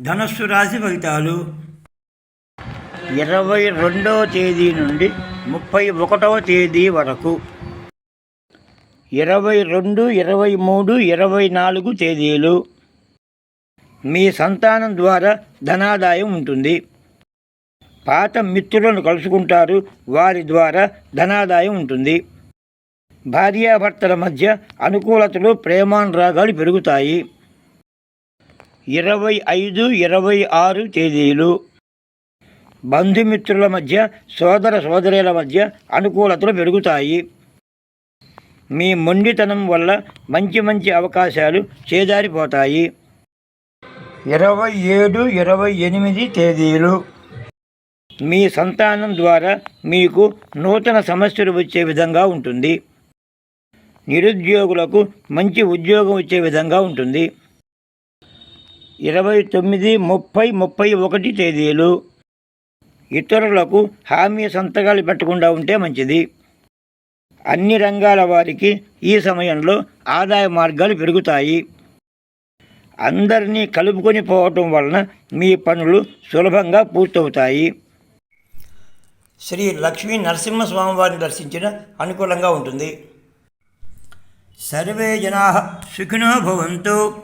ధనస్సు రాశి ఫలితాలు. ఇరవై రెండవ తేదీ నుండి ముప్పై ఒకటవ తేదీ వరకు. ఇరవై రెండు ఇరవై మూడు ఇరవై నాలుగు తేదీలు. మీ సంతానం ద్వారా ధనాదాయం ఉంటుంది. పాత మిత్రులను కలుసుకుంటారు వారి ద్వారా ధనాదాయం ఉంటుంది. భార్యాభర్తల మధ్య అనుకూలతలు ప్రేమానురాగాలు పెరుగుతాయి. ఇరవై ఐదు ఇరవై ఆరు తేదీలు. బంధుమిత్రుల మధ్య సోదర సోదరుల మధ్య అనుకూలతలు పెరుగుతాయి. మీ మొండితనం వల్ల మంచి మంచి అవకాశాలు చేజారిపోతాయి. ఇరవై ఏడు ఇరవై ఎనిమిది తేదీలు. మీ సంతానం ద్వారా మీకు నూతన సమస్యలు వచ్చే విధంగా ఉంటుంది. నిరుద్యోగులకు మంచి ఉద్యోగం వచ్చే విధంగా ఉంటుంది. ఇరవై తొమ్మిది ముప్పై ముప్పై ఒకటి తేదీలు. ఇతరులకు హామీ సంతకాలు పెట్టకుండా ఉంటే మంచిది. అన్ని రంగాల వారికి ఈ సమయంలో ఆదాయ మార్గాలు పెరుగుతాయి. అందరినీ కలుపుకొని పోవటం వలన మీ పనులు సులభంగా పూర్తవుతాయి. శ్రీ లక్ష్మీ నరసింహస్వామివారిని దర్శించిన అనుకూలంగా ఉంటుంది. సర్వే జనా సుఖినో భవంతు.